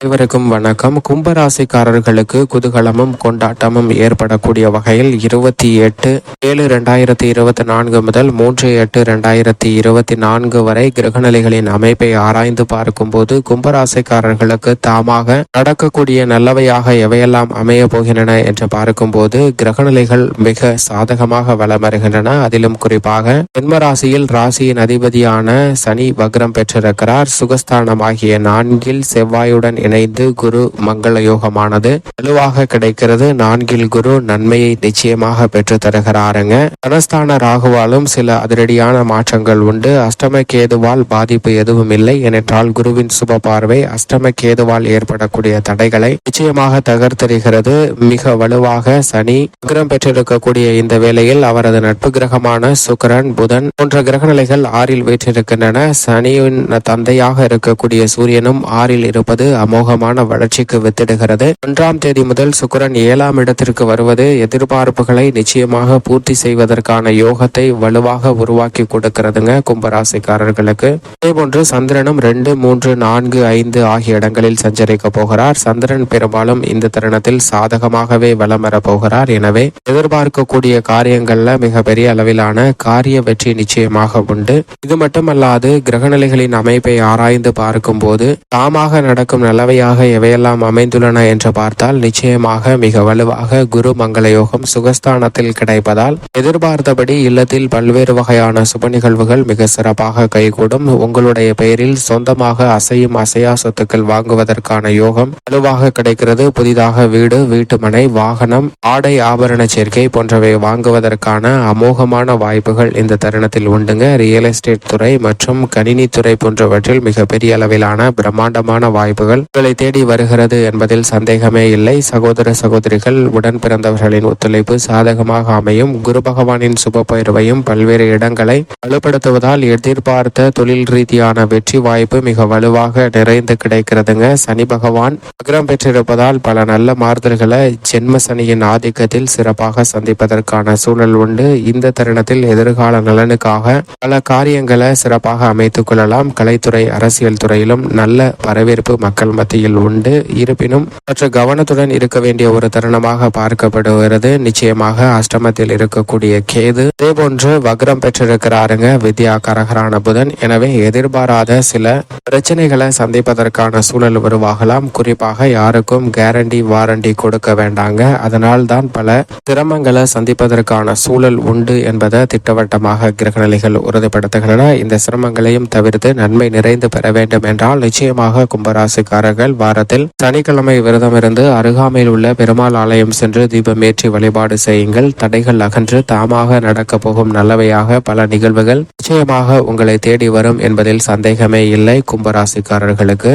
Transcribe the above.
அனைவருக்கும் வணக்கம். கும்பராசிக்காரர்களுக்கு குதூகலமும் கொண்டாட்டமும் ஏற்படக்கூடிய வகையில் இருபத்தி எட்டு ஏழு ரெண்டாயிரத்தி இருபத்தி நான்கு முதல் மூன்று எட்டு ரெண்டாயிரத்தி இருபத்தி நான்கு வரை கிரகநிலைகளின் அமைப்பை ஆராய்ந்து பார்க்கும்போது கும்பராசிக்காரர்களுக்கு தாமாக நடக்கக்கூடிய நல்லவையாக எவையெல்லாம் அமைய போகின்றன என்று பார்க்கும்போது கிரகநிலைகள் மிக சாதகமாக வலம் வருகின்றன அதிலும் குறிப்பாக ஜென்மராசியில் ராசியின் அதிபதியான சனி வக்ரம் பெற்றிருக்கிறார். சுகஸ்தானமாகிய நான்கில் செவ்வாயுடன் இணைந்து குரு மங்கள யோகமானது. வலுவாக கிடைக்கிறது. நான்கில் குரு நன்மையை நிச்சயமாக பெற்று தருகிறாருங்க. தனஸ்தான ராகுவாலும் சில அதிரடியான மாற்றங்கள் உண்டு. அஷ்டம கேதுவால் பாதிப்பு எதுவும் இல்லை. ஏனென்றால் குருவின் சுப பார்வை அஷ்டம கேதுவால் ஏற்படக்கூடிய தடைகளை நிச்சயமாக தகர்த்தெறிகிறது. மிக வலுவாக சனி வக்ரம் பெற்றிருக்கக்கூடிய இந்த வேளையில் அவரது நட்பு கிரகமான சுக்கிரன் புதன் போன்ற கிரகநிலைகள் ஆறில் வீற்றிருக்கின்றன. சனியின் தந்தையாக இருக்கக்கூடிய சூரியனும் ஆறில் இருப்பது அமோகமான வளர்ச்சிக்கு வித்திடுகிறது. ஒன்றாம் தேதி முதல் சுக்கரன் ஏழாம் இடத்திற்கு வருவது எதிர்பார்ப்புகளை நிச்சயமாக பூர்த்தி செய்வதற்கான யோகத்தை வலுவாக உருவாக்கி கொடுக்கிறதுங்க கும்பராசிக்காரர்களுக்கு. அதேபோன்று சந்திரனும் ரெண்டு மூன்று நான்கு ஐந்து ஆகிய இடங்களில் சஞ்சரிக்க போகிறார். சந்திரன் பெரும்பாலும் இந்த தருணத்தில் சாதகமாகவே வலம் போகிறார். எனவே எதிர்பார்க்கக்கூடிய காரியங்கள்ல மிகப்பெரிய அளவிலான காரிய வெற்றி நிச்சயமாக உண்டு. இது மட்டுமல்லாது கிரகநிலைகளின் அமைப்பை ஆராய்ந்து பார்க்கும் போது தாமாக நடக்கும் நல்ல நல்லவையாக எவையெல்லாம் அமைந்துள்ளன என்று பார்த்தால் நிச்சயமாக மிக வலுவாக குரு மங்கள யோகம் சுகஸ்தானத்தில் கிடைப்பதால் எதிர்பார்த்தபடி இல்லத்தில் பல்வேறு வகையான சுப நிகழ்வுகள் மிக சிறப்பாக கைகூடும். உங்களுடைய பெயரில் சொந்தமாக அசையும் அசையா சொத்துக்கள் வாங்குவதற்கான யோகம் வலுவாக கிடைக்கிறது. புதிதாக வீடு வீட்டுமனை வாகனம் ஆடை ஆபரண சேர்க்கை போன்றவை வாங்குவதற்கான அமோகமான வாய்ப்புகள் இந்த தருணத்தில் உண்டுங்க. ரியல் எஸ்டேட் துறை மற்றும் கணினி துறை போன்றவற்றில் மிகப்பெரிய அளவிலான பிரம்மாண்டமான வாய்ப்புகள் உங்களை தேடி வருகிறது என்பதில் சந்தேகமே இல்லை. சகோதர சகோதரிகள் உடன் பிறந்தவர்களின் ஒத்துழைப்பு சாதகமாக அமையும். குரு பகவானின் சுப பயிர்வையும் பல்வேறு இடங்களை வலுப்படுத்துவதால் எதிர்பார்த்த தொழில் ரீதியான வெற்றி வாய்ப்பு மிக வலுவாக நிறைந்து கிடைக்கிறதுங்க. சனி பகவான் அக்ரம் பெற்றிருப்பதால் பல நல்ல மாறுதல்களை ஜென்ம சனியின் ஆதிக்கத்தில் சிறப்பாக சந்திப்பதற்கான சூழல் உண்டு. இந்த தருணத்தில் எதிர்கால நலனுக்காக பல காரியங்களை சிறப்பாக அமைத்துக் கொள்ளலாம். கலைத்துறை அரசியல் துறையிலும் நல்ல வரவேற்பு மக்கள் மத்தியில் உண்டு. இருப்பினும் சற்று கவனத்துடன் இருக்க வேண்டிய ஒரு தருணமாக பார்க்கப்படுகிறது. நிச்சயமாக அஷ்டமத்தில் இருக்கக்கூடிய கேது இதேபோன்று வக்ரம் பெற்றிருக்கிறாருங்க வித்யா கரகரான புதன். எனவே எதிர்பாராத சில பிரச்சனைகளை சந்திப்பதற்கான சூழல் உருவாகலாம். குறிப்பாக யாருக்கும் கேரண்டி வாரண்டி கொடுக்க வேண்டாங்க. அதனால் தான் பல சிரமங்களை சந்திப்பதற்கான சூழல் உண்டு என்பதை திட்டவட்டமாக கிரகநிலைகள் உறுதிப்படுத்துகின்றன. இந்த சிரமங்களையும் தவிர்த்து நன்மை நிறைந்து பெற வேண்டும் என்றால் நிச்சயமாக கும்பராசிக்காரர்கள் வாரத்தில் சனிக்கிழமை விரதம் இருந்து அருகாமையில் உள்ள பெருமாள் ஆலயம் சென்று தீபமேற்றி வழிபாடு செய்யுங்கள். தடைகள் அகன்று தாமாக நடக்க போகும் நல்லவையாக பல நிகழ்வுகள் நிச்சயமாக உங்களை தேடி வரும் என்பதில் சந்தேகமே இல்லை. கும்பராசிக்காரர்களுக்கு